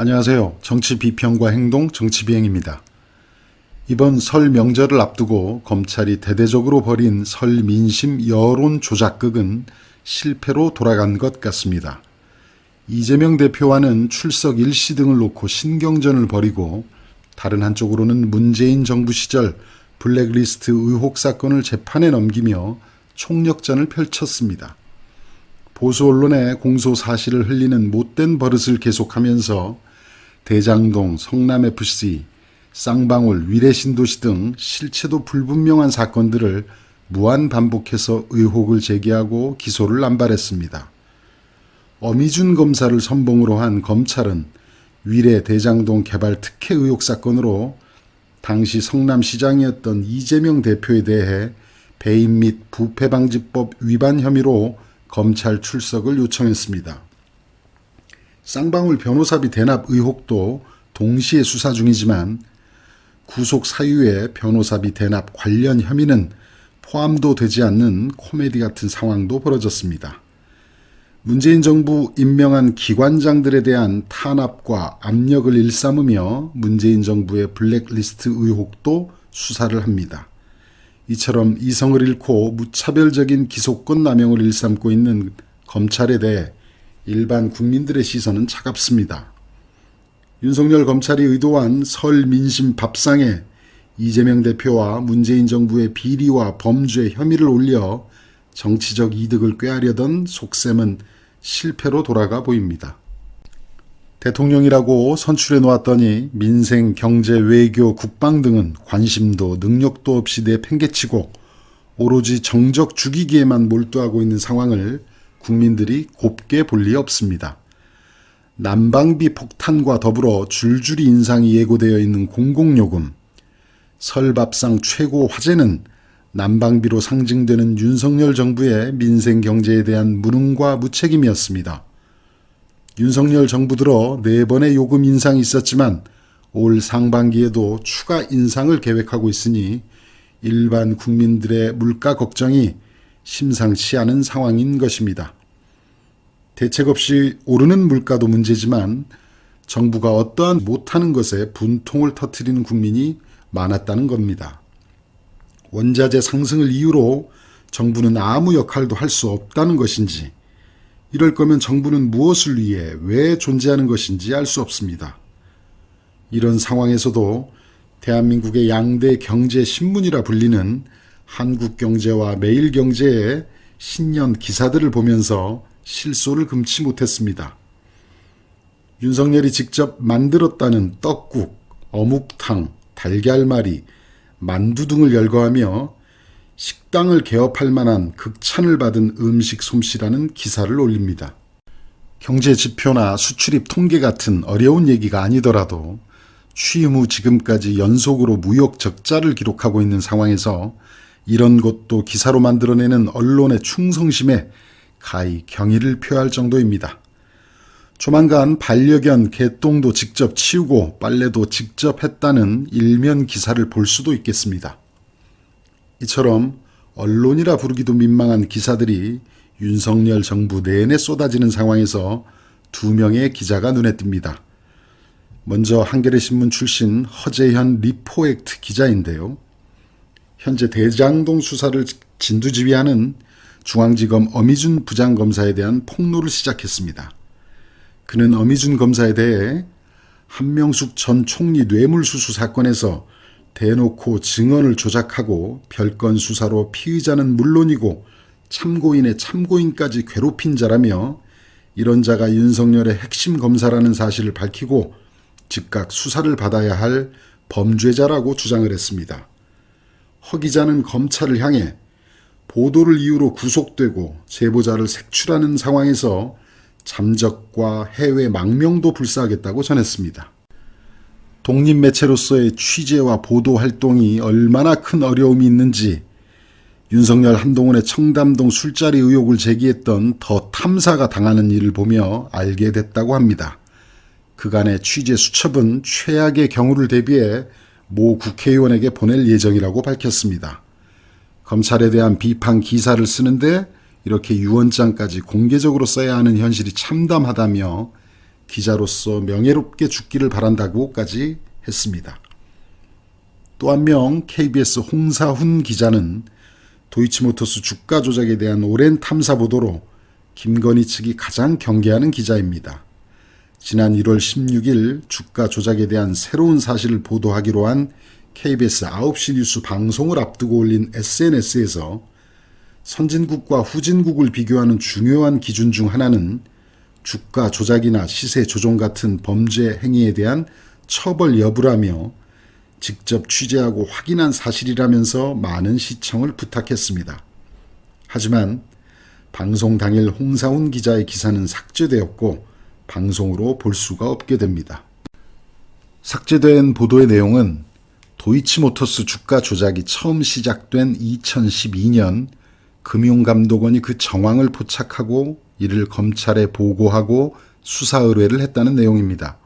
안녕하세요. 정치 비평과 행동 정치 비행입니다. 이번 설 명절을 앞두고 검찰이 대대적으로 벌인 설 민심 여론 조작극은 실패로 돌아간 것 같습니다. 이재명 대표와는 출석 일시 등을 놓고 신경전을 벌이고 다른 한쪽으로는 문재인 정부 시절 블랙리스트 의혹 사건을 재판에 넘기며 총력전을 펼쳤습니다. 보수 언론의 공소 사실을 흘리는 못된 버릇을 계속하면서 대장동, 성남FC, 쌍방울, 위례신도시 등 실체도 불분명한 사건들을 무한 반복해서 의혹을 제기하고 기소를 남발했습니다. 어미준 검사를 선봉으로 한 검찰은 위례 대장동 개발 특혜 의혹 사건으로 당시 성남시장이었던 이재명 대표에 대해 배임 및 부패방지법 위반 혐의로 검찰 출석을 요청했습니다. 쌍방울 변호사비 대납 의혹도 동시에 수사 중이지만 구속 사유에 변호사비 대납 관련 혐의는 포함도 되지 않는 코미디 같은 상황도 벌어졌습니다. 문재인 정부 임명한 기관장들에 대한 탄압과 압력을 일삼으며 문재인 정부의 블랙리스트 의혹도 수사를 합니다. 이처럼 이성을 잃고 무차별적인 기소권 남용을 일삼고 있는 검찰에 대해 일반 국민들의 시선은 차갑습니다. 윤석열 검찰이 의도한 설 민심 밥상에 이재명 대표와 문재인 정부의 비리와 범죄 혐의를 올려 정치적 이득을 꾀하려던 속셈은 실패로 돌아가 보입니다. 대통령이라고 선출해 놓았더니 민생, 경제, 외교, 국방 등은 관심도 능력도 없이 내팽개치고 오로지 정적 죽이기에만 몰두하고 있는 상황을 국민들이 곱게 볼 리 없습니다. 난방비 폭탄과 더불어 줄줄이 인상이 예고되어 있는 공공요금, 설밥상 최고 화제는 난방비로 상징되는 윤석열 정부의 민생 경제에 대한 무능과 무책임이었습니다. 윤석열 정부 들어 네 번의 요금 인상이 있었지만 올 상반기에도 추가 인상을 계획하고 있으니 일반 국민들의 물가 걱정이 심상치 않은 상황인 것입니다. 대책 없이 오르는 물가도 문제지만 정부가 어떠한 못하는 것에 분통을 터뜨리는 국민이 많았다는 겁니다. 원자재 상승을 이유로 정부는 아무 역할도 할 수 없다는 것인지 이럴 거면 정부는 무엇을 위해 왜 존재하는 것인지 알 수 없습니다. 이런 상황에서도 대한민국의 양대 경제 신문이라 불리는 한국경제와 매일경제의 신년 기사들을 보면서 실소를 금치 못했습니다. 윤석열이 직접 만들었다는 떡국, 어묵탕, 달걀말이, 만두 등을 열거하며 식당을 개업할 만한 극찬을 받은 음식 솜씨라는 기사를 올립니다. 경제 지표나 수출입 통계 같은 어려운 얘기가 아니더라도 취임 후 지금까지 연속으로 무역 적자를 기록하고 있는 상황에서 이런 것도 기사로 만들어내는 언론의 충성심에 가히 경의를 표할 정도입니다. 조만간 반려견 개똥도 직접 치우고 빨래도 직접 했다는 일면 기사를 볼 수도 있겠습니다. 이처럼 언론이라 부르기도 민망한 기사들이 윤석열 정부 내내 쏟아지는 상황에서 두 명의 기자가 눈에 띕니다. 먼저 한겨레 신문 출신 허재현 리포액트 기자인데요. 현재 대장동 수사를 진두지휘하는 중앙지검 어미준 부장검사에 대한 폭로를 시작했습니다. 그는 어미준 검사에 대해 한명숙 전 총리 뇌물수수 사건에서 대놓고 증언을 조작하고 별건 수사로 피의자는 물론이고 참고인의 참고인까지 괴롭힌 자라며 이런 자가 윤석열의 핵심 검사라는 사실을 밝히고 즉각 수사를 받아야 할 범죄자라고 주장을 했습니다. 허 기자는 검찰을 향해 보도를 이유로 구속되고 제보자를 색출하는 상황에서 잠적과 해외 망명도 불사하겠다고 전했습니다. 독립 매체로서의 취재와 보도 활동이 얼마나 큰 어려움이 있는지 윤석열 한동훈의 청담동 술자리 의혹을 제기했던 더 탐사가 당하는 일을 보며 알게 됐다고 합니다. 그간의 취재 수첩은 최악의 경우를 대비해 모 국회의원에게 보낼 예정이라고 밝혔습니다. 검찰에 대한 비판 기사를 쓰는데 이렇게 유언장까지 공개적으로 써야 하는 현실이 참담하다며 기자로서 명예롭게 죽기를 바란다고까지 했습니다. 또 한 명 KBS 홍사훈 기자는 도이치모터스 주가 조작에 대한 오랜 탐사 보도로 김건희 측이 가장 경계하는 기자입니다. 지난 1월 16일 주가 조작에 대한 새로운 사실을 보도하기로 한 KBS 9시 뉴스 방송을 앞두고 올린 SNS에서 선진국과 후진국을 비교하는 중요한 기준 중 하나는 주가 조작이나 시세 조종 같은 범죄 행위에 대한 처벌 여부라며 직접 취재하고 확인한 사실이라면서 많은 시청을 부탁했습니다. 하지만 방송 당일 홍사훈 기자의 기사는 삭제되었고 방송으로 볼 수가 없게 됩니다. 삭제된 보도의 내용은 도이치모터스 주가 조작이 처음 시작된 2012년 금융감독원이 그 정황을 포착하고 이를 검찰에 보고하고 수사 의뢰를 했다는 내용입니다.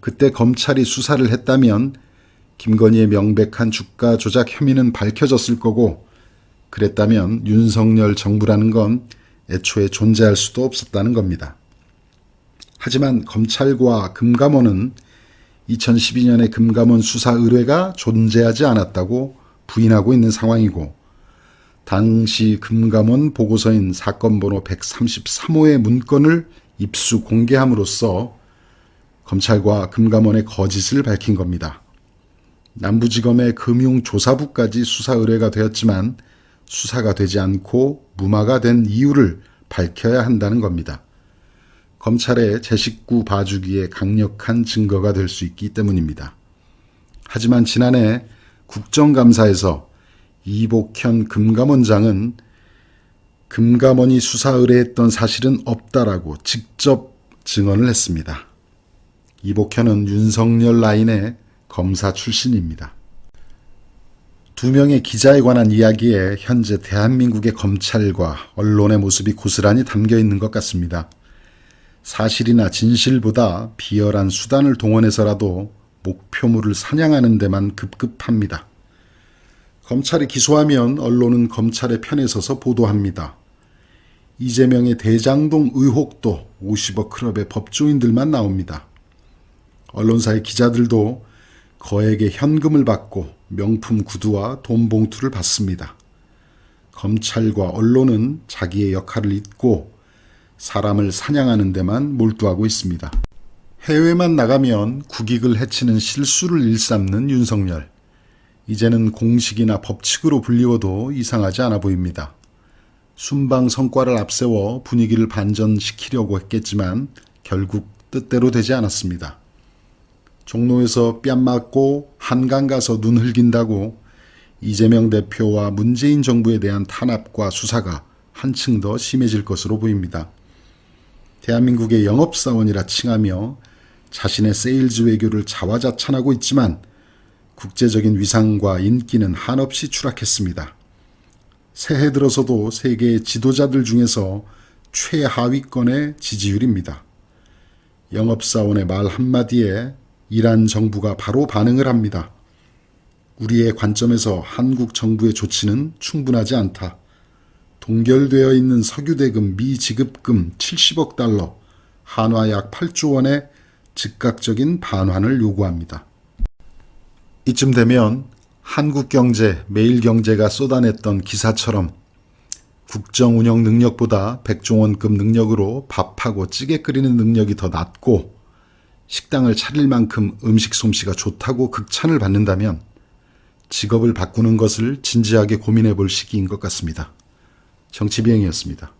그때 검찰이 수사를 했다면 김건희의 명백한 주가 조작 혐의는 밝혀졌을 거고 그랬다면 윤석열 정부라는 건 애초에 존재할 수도 없었다는 겁니다. 하지만 검찰과 금감원은 2012년에 금감원 수사 의뢰가 존재하지 않았다고 부인하고 있는 상황이고 당시 금감원 보고서인 사건 번호 133호의 문건을 입수 공개함으로써 검찰과 금감원의 거짓을 밝힌 겁니다. 남부지검의 금융조사부까지 수사 의뢰가 되었지만 수사가 되지 않고 무마가 된 이유를 밝혀야 한다는 겁니다. 검찰의 제 식구 봐주기에 강력한 증거가 될 수 있기 때문입니다. 하지만 지난해 국정감사에서 이복현 금감원장은 금감원이 수사 의뢰했던 사실은 없다라고 직접 증언을 했습니다. 이복현은 윤석열 라인의 검사 출신입니다. 두 명의 기자에 관한 이야기에 현재 대한민국의 검찰과 언론의 모습이 고스란히 담겨 있는 것 같습니다. 사실이나 진실보다 비열한 수단을 동원해서라도 목표물을 사냥하는 데만 급급합니다. 검찰이 기소하면 언론은 검찰의 편에 서서 보도합니다. 이재명의 대장동 의혹도 50억 클럽의 법조인들만 나옵니다. 언론사의 기자들도 거액의 현금을 받고 명품 구두와 돈 봉투를 받습니다. 검찰과 언론은 자기의 역할을 잊고 사람을 사냥하는 데만 몰두하고 있습니다. 해외만 나가면 국익을 해치는 실수를 일삼는 윤석열. 이제는 공식이나 법칙으로 불리워도 이상하지 않아 보입니다. 순방 성과를 앞세워 분위기를 반전시키려고 했겠지만 결국 뜻대로 되지 않았습니다. 종로에서 뺨 맞고 한강 가서 눈 흘긴다고 이재명 대표와 문재인 정부에 대한 탄압과 수사가 한층 더 심해질 것으로 보입니다. 대한민국의 영업사원이라 칭하며 자신의 세일즈 외교를 자화자찬하고 있지만 국제적인 위상과 인기는 한없이 추락했습니다. 새해 들어서도 세계의 지도자들 중에서 최하위권의 지지율입니다. 영업사원의 말 한마디에 이란 정부가 바로 반응을 합니다. 우리의 관점에서 한국 정부의 조치는 충분하지 않다. 동결되어 있는 석유대금 미지급금 70억 달러, 한화 약 8조 원의 즉각적인 반환을 요구합니다. 이쯤 되면 한국 경제, 매일 경제가 쏟아냈던 기사처럼 국정 운영 능력보다 백종원급 능력으로 밥하고 찌개 끓이는 능력이 더 낮고 식당을 차릴 만큼 음식 솜씨가 좋다고 극찬을 받는다면 직업을 바꾸는 것을 진지하게 고민해 볼 시기인 것 같습니다. 정치 비행이었습니다.